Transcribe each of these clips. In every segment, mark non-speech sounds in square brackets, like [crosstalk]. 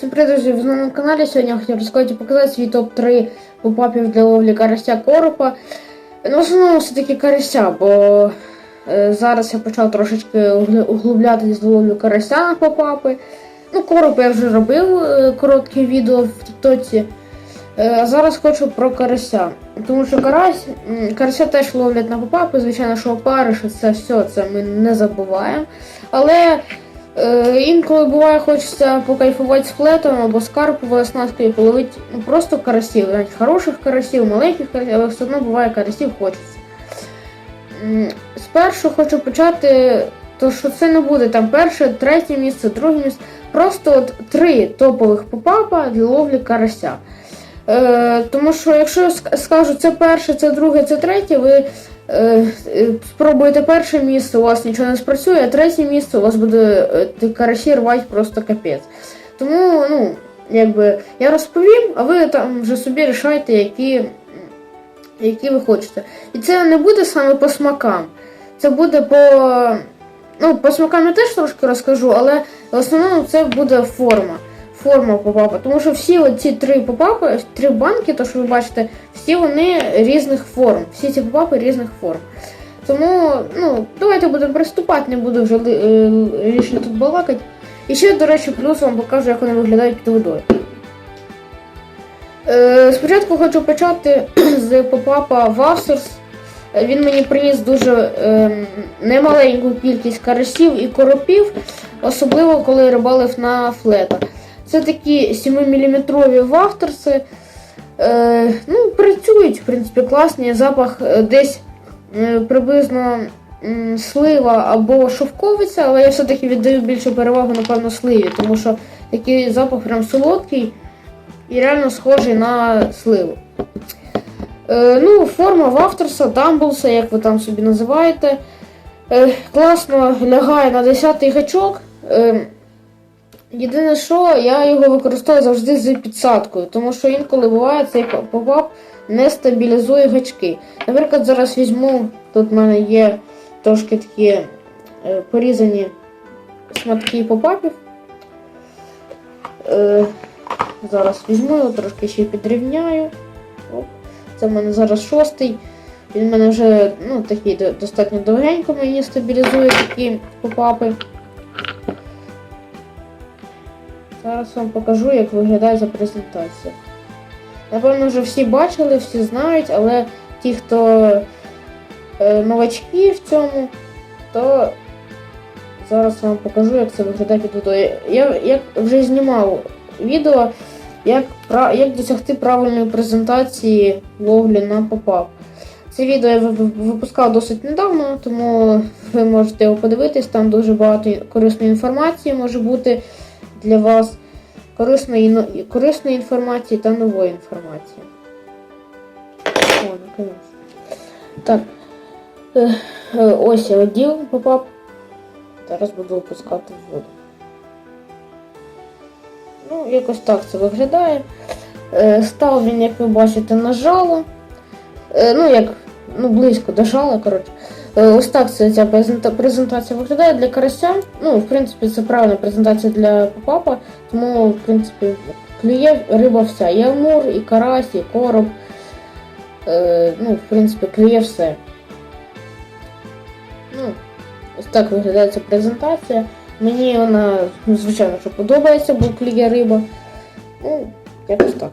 Всім привіт, друзі! Ви на каналі. Сьогодні я хотів розказати показати свій топ-3 попапів для ловлі карася коропа. Ну, в основному все-таки карася, бо е, зараз я почав трошечки углублятись в ловлю карася на попапи. Ну, короб я вже робив е, коротке відео в Тіктоці. Е, а зараз хочу про карася. Тому що карась, карася теж ловлять на попапи, звичайно, що опариші, це все, це ми не забуваємо. Але Е, інколи буває хочеться покайфувати з флетом або з карповою оснасткою, половити ну, просто карасів, навіть хороших карасів, маленьких карасів, але все одно буває карасів хочеться. Спершу хочу почати, то що це не буде там перше, третє місце, друге місце. Просто от три топових попапа для ловлі карася. Е, тому що якщо я скажу це перше, це друге, це третє, ви спробуєте перше місце, у вас нічого не спрацює, а третє місце у вас буде е, карасі рвати просто капець. Тому, ну, якби я розповім, а ви там вже собі рішайте, які, які ви хочете. І це не буде саме по смакам. Це буде по. Ну, по смакам я теж трошки розкажу, але в основному це буде форма. Форма попапа. Тому що всі ці три попапи, три банки, то що ви бачите, всі вони різних форм. Всі ці попапи різних форм. Тому, ну, давайте будемо приступати, не буду вже е, лишньо тут балакати. І ще, до речі, плюс вам покажу, як вони виглядають під водою. Е, спочатку хочу почати [clears throat] з попапа Васерс. Він мені приніс дуже ем, немаленьку кількість карасів і коропів, особливо коли рибалив на флета. Це такі 7-мм вахтерси. Е, ну, працюють, в принципі, класні. Запах е, десь е, приблизно м, слива або шовковиця, але я все-таки віддаю більше перевагу, напевно, сливі, тому що такий запах прям солодкий і реально схожий на сливу. Е, ну, форма Вафтерса, Дамблса, як ви там собі називаєте. Е, класно лягає на 10-й гачок. Е, єдине, що я його використовую завжди з підсадкою, тому що інколи буває цей попап не стабілізує гачки. Наприклад, зараз візьму, тут в мене є трошки такі е, порізані шматки попапів. Е, зараз візьму його, трошки ще підрівняю. Оп. Це в мене зараз шостий. Він в мене вже ну, такий достатньо довгенько мені стабілізує такі попапи. Зараз вам покажу, як виглядає за презентація. Напевно, вже всі бачили, всі знають, але ті, хто е, новачки в цьому, то зараз вам покажу, як це виглядає під водою. Я як вже знімав відео, як, як досягти правильної презентації ловлі на попап. Це відео я ви- ви- випускав досить недавно, тому ви можете його подивитись, там дуже багато корисної інформації може бути для вас, корисної, корисної інформації та нової інформації. О, наконець. Так. Е, Ось я одів попап. Зараз буду опускати в воду. Ну, якось так це виглядає. Е, Став він, як ви бачите, на жало. Е, Ну, як ну, близько до жала, коротше. Е, Ось так це ця презентація виглядає для карася. Ну, в принципі, це правильна презентація для попапа, тому, в принципі, клює риба вся. І амур, і карась, і короб. Е, Ну, в принципі, клює все. Ну, ось так виглядає ця презентація. Мені вона, ну, звичайно, що подобається, бо клює риба. Ну, якось так.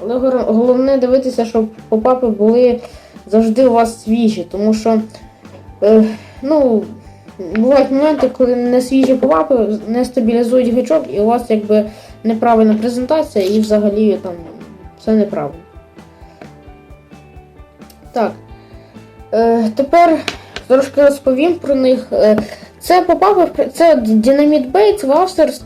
Але головне дивитися, щоб попапи були завжди у вас свіжі, тому що е, ну, бувають моменти, коли не свіжі попапи не стабілізують гачок, і у вас якби неправильна презентація і взагалі там все неправильно. Так. Е, тепер трошки розповім про них. Е, це попапи, це Dynamite Wasters.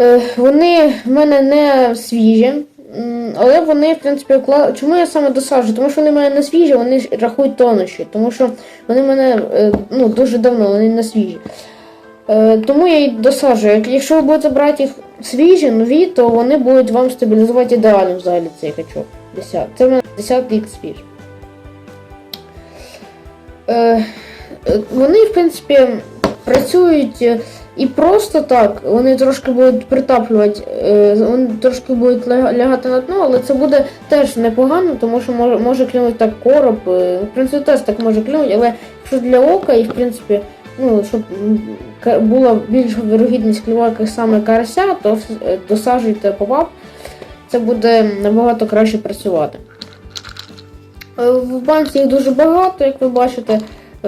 Е, вони в мене не свіжі. Але вони, в принципі, вкла- чому я саме досаджую? Тому що вони мене не свіжі, вони рахують тонущі, тому що вони мене е, ну, дуже давно, вони не свіжі. Е, Тому я їх досаджую. Якщо ви будете брати їх свіжі, нові, то вони будуть вам стабілізувати ідеально взагалі цей качок. 10. Це в мене 10 XP. Е, е, Вони, в принципі, працюють е, І просто так вони трошки будуть притаплювати, е, вони трошки будуть лягати на дно, але це буде теж непогано, тому що може, може клюнути так короб. е, В принципі, теж так може клюнути, але якщо для ока і в принципі, ну, щоб була більша вирогідність клювати саме карася, то е, досаджуйте попап. Це буде набагато краще працювати. В банці їх дуже багато, як ви бачите,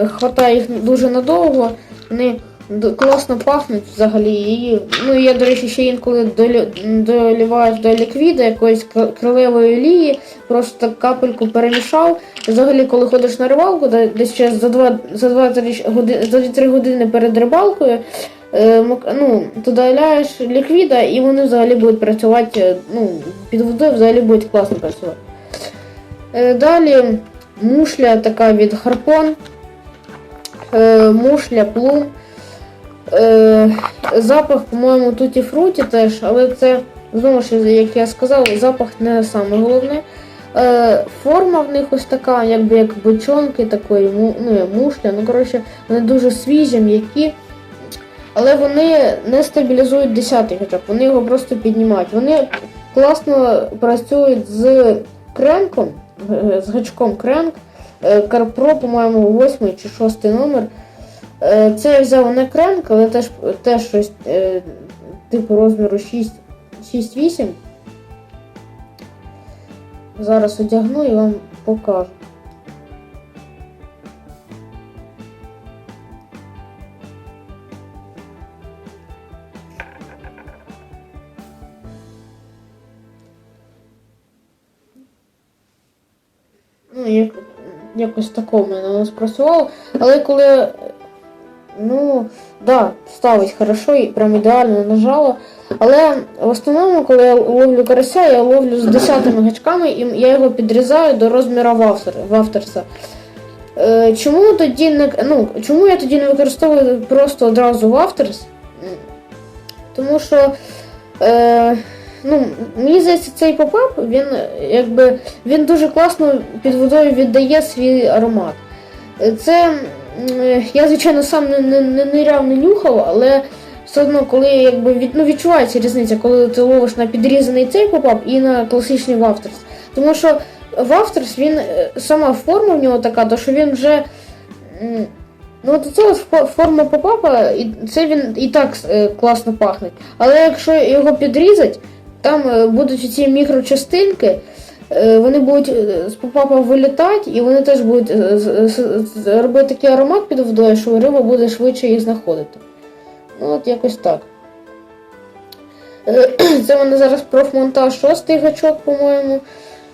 хватає їх дуже надовго. Вони класно пахнуть взагалі. І, ну, я, до речі, ще інколи долі- доліваю до ліквіда якоїсь крилевої олії, просто капельку перемішав. Взагалі, коли ходиш на рибалку, десь ще за 2 за 2-3 години, за 2-3 години перед рибалкою, е, ну, додаєш ліквіда, і вони взагалі будуть працювати, е, ну, під водою взагалі будуть класно працювати. Е, Далі мушля така від Харпон. Мушля плум. Е, Запах, по-моєму, туті фруті теж, але це, знову ж, як я сказав, запах не саме головне. Е, Форма в них ось така, якби як бочонки такої, ну, мушля. Ну, коротше, вони дуже свіжі, м'які. Але вони не стабілізують 10 гачок, вони його просто піднімають. Вони класно працюють з кренком, е, з гачком кренк. Е, Карпро, по-моєму, 8 чи 6 номер. Е, Це я взяв не кренк, але теж, теж щось е, типу розміру 6 6-8. Зараз одягну і вам покажу. Ну, як, якось тако в мене воно спрацювало. Але коли. Ну, да, ставить хорошо і прям ідеально нажало. Але в основному, коли я ловлю карася, я ловлю з 10 гачками і я його підрізаю до розміру вафтер, вафтерса. Е, чому тоді не ну, чому я тоді не використовую просто одразу вафтерс? Тому що е, ну, мені здається, цей попап, він якби він дуже класно під водою віддає свій аромат. Це я, звичайно, сам не, не, не ниряв, не нюхав, але все одно, коли якби від, ну, відчувається різниця, коли ти ловиш на підрізаний цей попап і на класичний вафтерс. Тому що вафтерс, він е, сама форма в нього така, то що він вже. Ну, от це форма попапа, і це він і так е, класно пахне. Але якщо його підрізати, там е, будуть ці мікрочастинки, вони будуть е, з попапа вилітати, і вони теж будуть е, робити такий аромат під водою, що риба буде швидше їх знаходити. Ну, от якось так. Е, [clears throat] Це в мене зараз профмонтаж шостий гачок, по-моєму.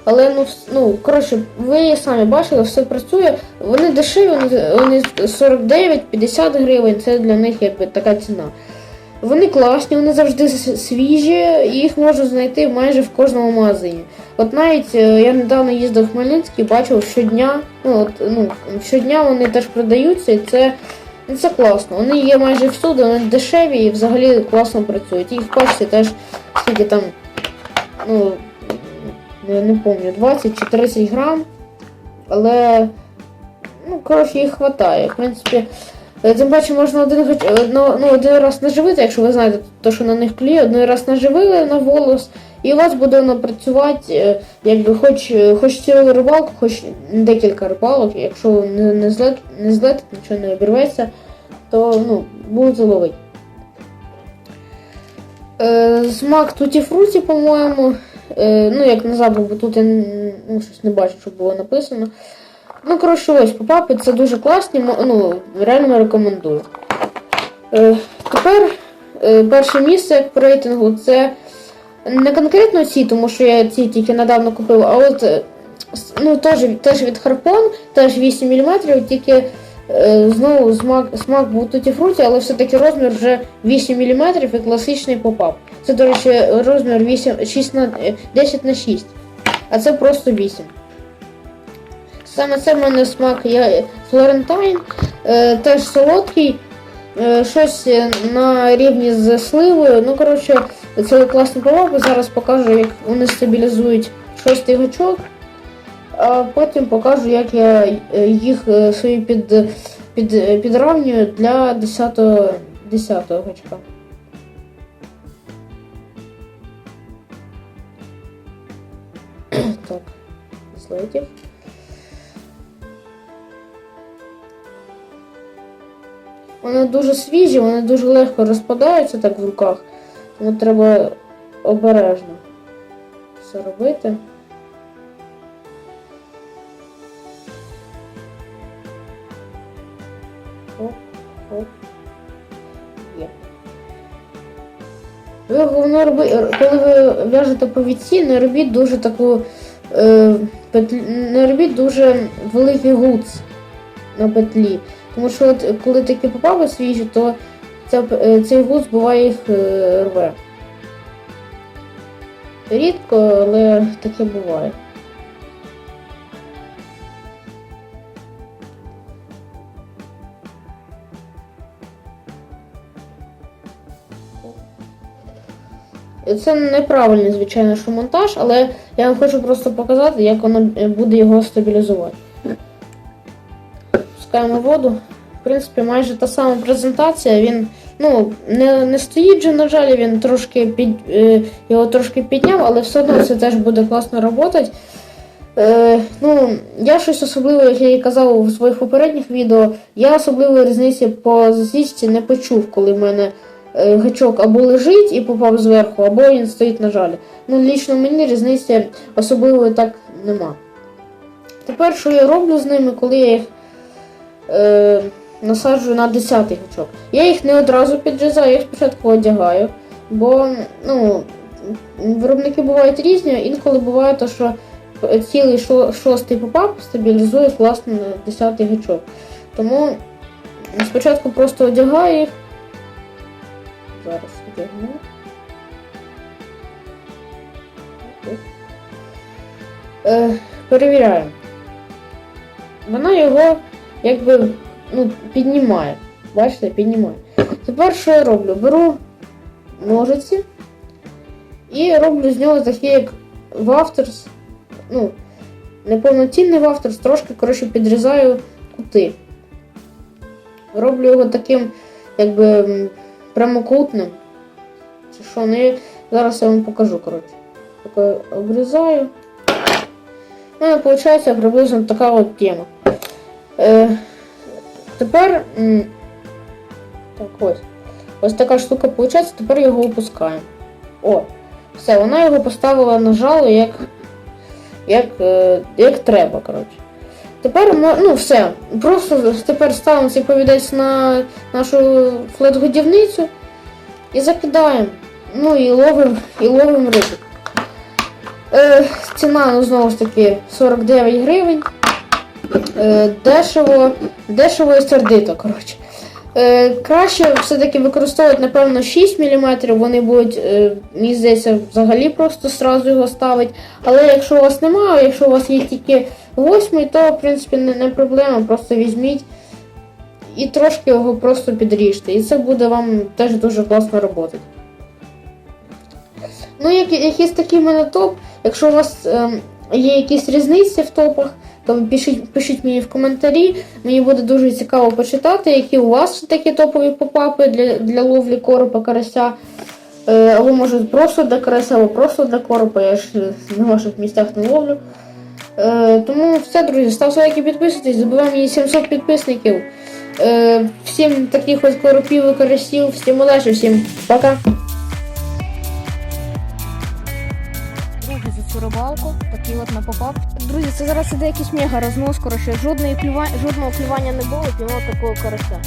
Але ну, ну коротше, ви самі бачили, все працює. Вони дешеві, вони 49-50 гривень, це для них якби така ціна. Вони класні, вони завжди свіжі, їх можна знайти майже в кожному магазині. От навіть е, я недавно їздив в Хмельницький, бачив щодня, ну, от, ну, щодня вони теж продаються, і це, ну, це класно. Вони є майже всюди, вони дешеві і взагалі класно працюють. Їх в пачці теж скільки там, ну, я не пам'ятаю, 20 чи 30 грам. Але, ну, коротше, їх вистачає. В принципі, тим паче можна один, одно- ну, один раз наживити, якщо ви знаєте, то, що на них кліє, один раз наживили на волос, і у вас буде воно працювати, е, якби хоч, е, хоч цілу рибалку, хоч декілька рибалок, якщо не, не, злет, не злетить, нічого не обірветься, то ну, будете ловити. Е, смак туті фруті, по-моєму. Е, ну, як не забув, бо тут я ну, щось не бачу, що було написано. Ну, коротше, ось попапи, це дуже класні, ну, реально рекомендую. Е, тепер е, перше місце по рейтингу це не конкретно ці, тому що я ці тільки недавно купив, а от е, ну, теж, теж від Harpoon, теж 8 мм, тільки е, знову смак, смак був туті фруті, але все-таки розмір вже 8 мм і класичний попап. Це, до речі, розмір 8, 6 на, е, 10 на 6, а це просто 8. Саме це в мене смак я Флорентайн, е, теж солодкий, е, щось на рівні з сливою. Ну, коротше, це класний попап. Зараз покажу, як вони стабілізують шостий гачок. А потім покажу, як я е, їх свої під, під, підравнюю для 10 10-го гачка. так, злетів. Вони дуже свіжі, вони дуже легко розпадаються так в руках. Тому треба обережно все робити. Оп, оп. Ви головне роби, коли ви в'яжете повідці, не робіть дуже таку е, петлі, не робіть дуже великий гуц на петлі. Тому що от, коли такі попави свіжі, то ця, е, цей гуц буває їх е, рве. Рідко, але таке буває. Це неправильний, звичайно, що монтаж, але я вам хочу просто показати, як воно е, буде його стабілізувати. Пускаємо воду. В принципі, майже та сама презентація. Він ну, не, не стоїть же, на жаль, він трошки під, е, його трошки підняв, але все одно це теж буде класно працювати. Е, ну, я щось особливе, як я і казав у своїх попередніх відео, я особливої різниці по засічці не почув, коли в мене е, гачок або лежить і попав зверху, або він стоїть на жалі. Ну, лічно мені різниці особливої так нема. Тепер, що я роблю з ними, коли я їх е, насаджую на 10-й гачок. Я їх не одразу підрізаю, я їх спочатку одягаю, бо ну, виробники бувають різні, інколи буває те, що цілий шостий попап стабілізує класно на 10-й гачок. Тому спочатку просто одягаю їх. Зараз одягну. Е, перевіряємо. Вона його якби ну, піднімає. Бачите, піднімає. Тепер що я роблю? Беру ножиці і роблю з нього такі, як вафтерс. Ну, неповноцінний вафтерс, трошки коротше, підрізаю кути. Роблю його таким, якби прямокутним. Чи що, ну і зараз я вам покажу, коротше. Таке обрізаю. У мене виходить приблизно така от тема. Е, тепер. Так, ось. Ось така штука виходить, тепер його опускаємо. О, все, вона його поставила на жало як, як, е, як треба, коротше. Тепер ну все, просто тепер ставимо цей повідець на нашу флет-годівницю і закидаємо. Ну і ловимо і ловим рибу. Е, ціна, ну знову ж таки, 49 гривень. Е, дешево, дешево і сердито, коротше. Е, краще все-таки використовувати, напевно, 6 мм, вони будуть, е, мені здається, взагалі просто сразу його ставити. Але якщо у вас немає, якщо у вас є тільки 8, то в принципі не, проблема, просто візьміть і трошки його просто підріжте. І це буде вам теж дуже класно працювати. Ну, як, якийсь такий в мене топ. Якщо у вас ем, є якісь різниці в топах, то пишіть, пишіть мені в коментарі. Мені буде дуже цікаво почитати, які у вас такі топові попапи для, для ловлі коропа карася. Е, або може просто для карася, або просто для коропа. Я ж на ваших місцях не ловлю. Е, тому все, друзі, ставте лайки, підписуйтесь, забуваємо мені 700 підписників. Е, всім таких ось коропів і карасів, всім удачі, всім пока! Друзі, за цю рибалку, такий от на попав. Друзі, це зараз іде якийсь мега рознос, коротше, жодного клювання не було, піймав такого карася.